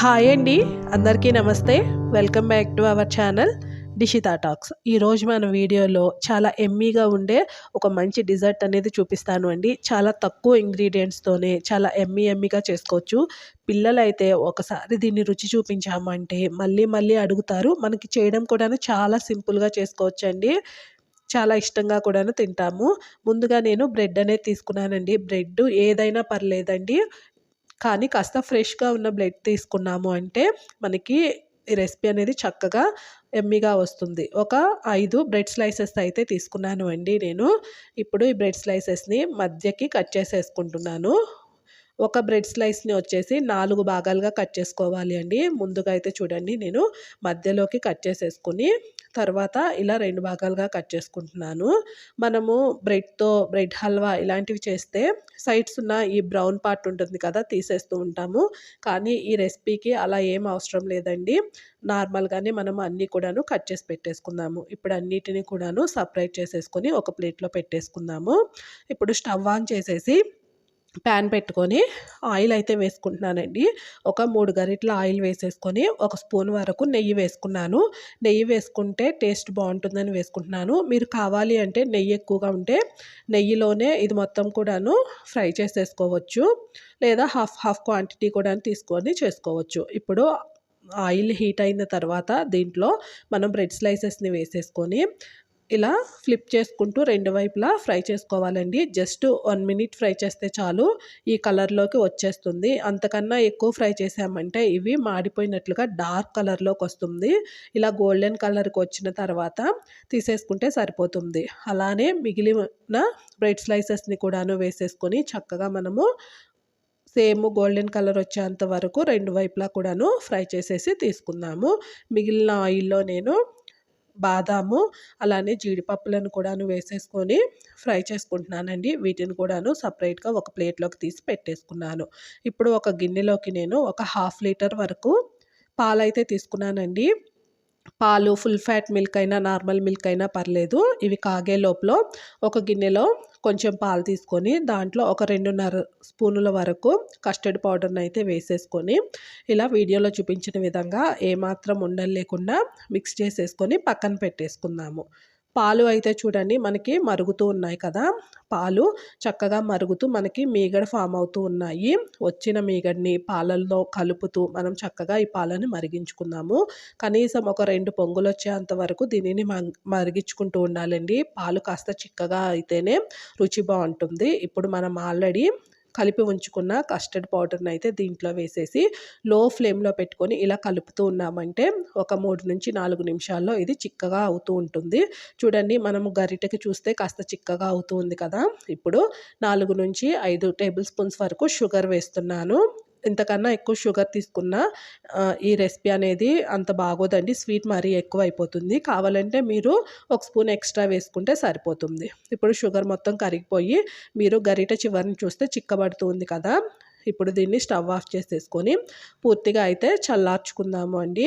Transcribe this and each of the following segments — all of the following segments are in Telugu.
హాయ్ అండి అందరికీ నమస్తే. Welcome back to our channel Dishita talks. ఈరోజు మన వీడియోలో చాలా ఎమ్మీగా ఉండే ఒక మంచి డిజర్ట్ అనేది చూపిస్తాను అండి. చాలా తక్కువ ఇంగ్రీడియంట్స్తోనే చాలా ఎమ్మీ ఎమ్మీగా చేసుకోవచ్చు. పిల్లలైతే ఒకసారి దీన్ని రుచి చూపించామంటే మళ్ళీ మళ్ళీ అడుగుతారు. మనకి చేయడం కూడా చాలా సింపుల్గా చేసుకోవచ్చు అండి చాలా ఇష్టంగా కూడాను తింటాము. ముందుగా నేను బ్రెడ్ అనేది తీసుకున్నానండి. బ్రెడ్ ఏదైనా పర్లేదండి. కానీ కాస్త ఫ్రెష్గా ఉన్న బ్లడ్ తీసుకున్నాము అంటే మనకి ఈ రెసిపీ అనేది చక్కగా ఎమ్మిగా వస్తుంది. ఒక ఐదు బ్రెడ్ స్లైసెస్ అయితే తీసుకున్నాను అండి నేను. ఇప్పుడు ఈ బ్రెడ్ స్లైసెస్ని మధ్యకి కట్ చేసేసుకుంటున్నాను. ఒక బ్రెడ్ స్లైస్ని వచ్చేసి నాలుగు భాగాలుగా కట్ చేసుకోవాలి అండి. ముందుగా అయితే చూడండి నేను మధ్యలోకి కట్ చేసేసుకుని తర్వాత ఇలా రెండు భాగాలుగా కట్ చేసుకుంటున్నాను. మనము బ్రెడ్తో బ్రెడ్ హల్వా ఇలాంటివి చేస్తే సైడ్స్ ఉన్న ఈ బ్రౌన్ పార్ట్ ఉంటుంది కదా తీసేస్తూ ఉంటాము. కానీ ఈ రెసిపీకి అలా ఏం అవసరం లేదండి. నార్మల్గానే మనం అన్నీ కూడాను కట్ చేసి పెట్టేసుకుందాము. ఇప్పుడు అన్నిటిని కూడాను సపరేట్ చేసేసుకొని ఒక ప్లేట్లో పెట్టేసుకుందాము. ఇప్పుడు స్టవ్ ఆన్ చేసేసి ప్యాన్ పెట్టుకొని ఆయిల్ అయితే వేసుకుంటున్నానండి. ఒక మూడు గరిటల ఆయిల్ వేసేసుకొని ఒక స్పూన్ వరకు నెయ్యి వేసుకున్నాను. నెయ్యి వేసుకుంటే టేస్ట్ బాగుంటుందని వేసుకుంటున్నాను. మీరు కావాలి అంటే నెయ్యి ఎక్కువగా ఉంటే నెయ్యిలోనే ఇది మొత్తం కూడాను ఫ్రై చేసేసుకోవచ్చు. లేదా హాఫ్ హాఫ్ క్వాంటిటీ కూడా తీసుకొని చేసుకోవచ్చు. ఇప్పుడు ఆయిల్ హీట్ అయిన తర్వాత దీంట్లో మనం బ్రెడ్ స్లైసెస్ని వేసేసుకొని ఇలా ఫ్లిప్ చేసుకుంటూ రెండు వైపులా ఫ్రై చేసుకోవాలండి. జస్ట్ వన్ మినిట్ ఫ్రై చేస్తే చాలు ఈ కలర్లోకి వచ్చేస్తుంది. అంతకన్నా ఎక్కువ ఫ్రై చేసామంటే ఇవి మాడిపోయినట్లుగా డార్క్ కలర్లోకి వస్తుంది. ఇలా గోల్డెన్ కలర్కి వచ్చిన తర్వాత తీసేసుకుంటే సరిపోతుంది. అలానే మిగిలిన బ్రెడ్ స్లైసెస్ని కూడాను వేసేసుకొని చక్కగా మనము సేమ్ గోల్డెన్ కలర్ వచ్చేంత వరకు రెండు వైపులా కూడాను ఫ్రై చేసేసి తీసుకుందాము. మిగిలిన ఆయిల్లో నేను బాదాము అలానే జీడిపప్పులను కూడాను వేసేసుకొని ఫ్రై చేసుకుంటున్నానండి. వీటిని కూడాను సపరేట్గా ఒక ప్లేట్లోకి తీసి పెట్టేసుకున్నాను. ఇప్పుడు ఒక గిన్నెలోకి నేను ఒక హాఫ్ లీటర్ వరకు పాలైతే తీసుకున్నానండి. పాలు ఫుల్ ఫ్యాట్ మిల్క్ అయినా నార్మల్ మిల్క్ అయినా పర్లేదు. ఇవి కాగే లోపల ఒక గిన్నెలో కొంచెం పాలు తీసుకొని దాంట్లో ఒక రెండున్నర స్పూనుల వరకు కస్టర్డ్ పౌడర్ని అయితే వేసేసుకొని ఇలా వీడియోలో చూపించిన విధంగా ఏమాత్రం ఉండలు లేకుండా మిక్స్ చేసేసుకొని పక్కన పెట్టేసుకుందాము. పాలు అయితే చూడండి మనకి మరుగుతూ ఉన్నాయి కదా. పాలు చక్కగా మరుగుతూ మనకి మీగడ ఫామ్ అవుతూ ఉన్నాయి. వచ్చిన మీగడిని పాలల్లో కలుపుతూ మనం చక్కగా ఈ పాలను మరిగించుకుందాము. కనీసం ఒక రెండు పొంగులు వచ్చేంత వరకు దీనిని మరిగించుకుంటూ ఉండాలండి. పాలు కాస్త చిక్కగా అయితేనే రుచి బాగుంటుంది. ఇప్పుడు మనం ఆల్రెడీ కలిపి ఉంచుకున్న కస్టర్డ్ పౌడర్ని అయితే దీంట్లో వేసేసి లో ఫ్లేమ్లో పెట్టుకొని ఇలా కలుపుతూ ఉన్నామంటే ఒక మూడు నుంచి నాలుగు నిమిషాల్లో ఇది చిక్కగా అవుతూ ఉంటుంది. చూడండి మనము గరిటెకి చూస్తే కాస్త చిక్కగా అవుతుంది కదా. ఇప్పుడు నాలుగు నుంచి ఐదు టేబుల్ స్పూన్స్ వరకు షుగర్ వేస్తున్నాను. ఇంతకన్నా ఎక్కువ షుగర్ తీసుకున్న ఈ రెసిపీ అనేది అంత బాగోదండి. స్వీట్ మరీ ఎక్కువ అయిపోతుంది కావాలంటే మీరు ఒక స్పూన్ ఎక్స్ట్రా వేసుకుంటే సరిపోతుంది. ఇప్పుడు షుగర్ మొత్తం కరిగిపోయి మీరు గరిట చివరిని చూస్తే చిక్కబడుతుంది కదా. ఇప్పుడు దీన్ని స్టవ్ ఆఫ్ చేసేసుకొని పూర్తిగా అయితే చల్లార్చుకుందాము అండి.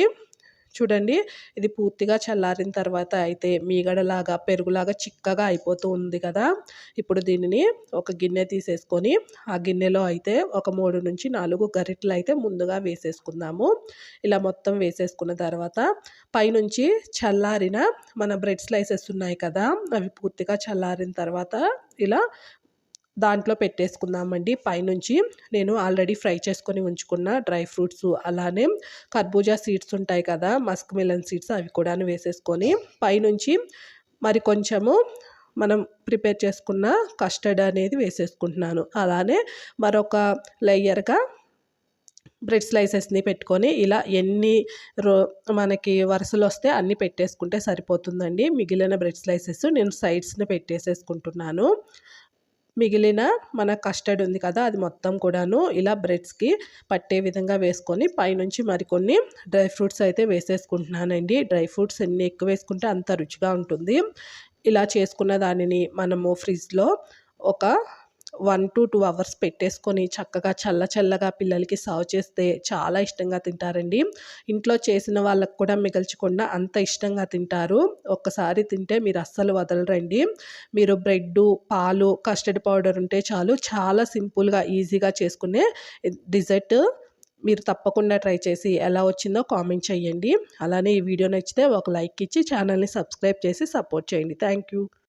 చూడండి. ఇది పూర్తిగా చల్లారిన తర్వాత అయితే మీగడలాగా పెరుగులాగా చిక్కగా అయిపోతూ ఉంది కదా. ఇప్పుడు దీనిని ఒక గిన్నె తీసేసుకొని ఆ గిన్నెలో అయితే ఒక మూడు నుంచి నాలుగు గరిటలు అయితే ముందుగా వేసేసుకుందాము. ఇలా మొత్తం వేసేసుకున్న తర్వాత పైనుంచి చల్లారిన మన బ్రెడ్ స్లైసెస్ ఉన్నాయి కదా అవి పూర్తిగా చల్లారిన తర్వాత ఇలా దాంట్లో పెట్టేసుకుందామండి. పైనుంచి నేను ఆల్రెడీ ఫ్రై చేసుకొని ఉంచుకున్న డ్రై ఫ్రూట్స్ అలానే కర్బూజా సీడ్స్ ఉంటాయి కదా మస్క్ మిలన్ సీడ్స్ అవి కూడా వేసేసుకొని పైనుంచి మరి కొంచెము మనం ప్రిపేర్ చేసుకున్న కస్టర్డ్ అనేది వేసేసుకుంటున్నాను. అలానే మరొక లేయర్గా బ్రెడ్ స్లైసెస్ని పెట్టుకొని ఇలా ఎన్ని రో మనకి వరుసలు వస్తే అన్నీ పెట్టేసుకుంటే సరిపోతుందండి. మిగిలిన బ్రెడ్ స్లైసెస్ నేను సైడ్స్ని పెట్టేసేసుకుంటున్నాను. మిగిలిన మన కస్టర్డ్ ఉంది కదా అది మొత్తం కూడాను ఇలా బ్రెడ్స్కి పట్టే విధంగా వేసుకొని పైనుంచి మరికొన్ని డ్రై ఫ్రూట్స్ అయితే వేసేసుకుంటున్నానండి. డ్రై ఫ్రూట్స్ ఎన్ని ఎక్కువ వేసుకుంటే అంత రుచిగా ఉంటుంది. ఇలా చేసుకున్న దానిని మనము ఫ్రిడ్జ్లో ఒక వన్ టు టూ అవర్స్ పెట్టేసుకొని చక్కగా చల్ల చల్లగా పిల్లలకి సర్వ్ చేస్తే చాలా ఇష్టంగా తింటారండి. ఇంట్లో చేసిన వాళ్ళకు కూడా మిగల్చకుండా అంత ఇష్టంగా తింటారు. ఒక్కసారి తింటే మీరు అస్సలు వదలరండి. మీరు బ్రెడ్ పాలు కస్టర్డ్ పౌడర్ ఉంటే చాలు చాలా సింపుల్గా ఈజీగా చేసుకునే డిజర్ట్ మీరు తప్పకుండా ట్రై చేసి ఎలా వచ్చిందో కామెంట్ చేయండి. అలానే ఈ వీడియో నచ్చితే ఒక లైక్ ఇచ్చి ఛానల్ని సబ్స్క్రైబ్ చేసి సపోర్ట్ చేయండి. Thank you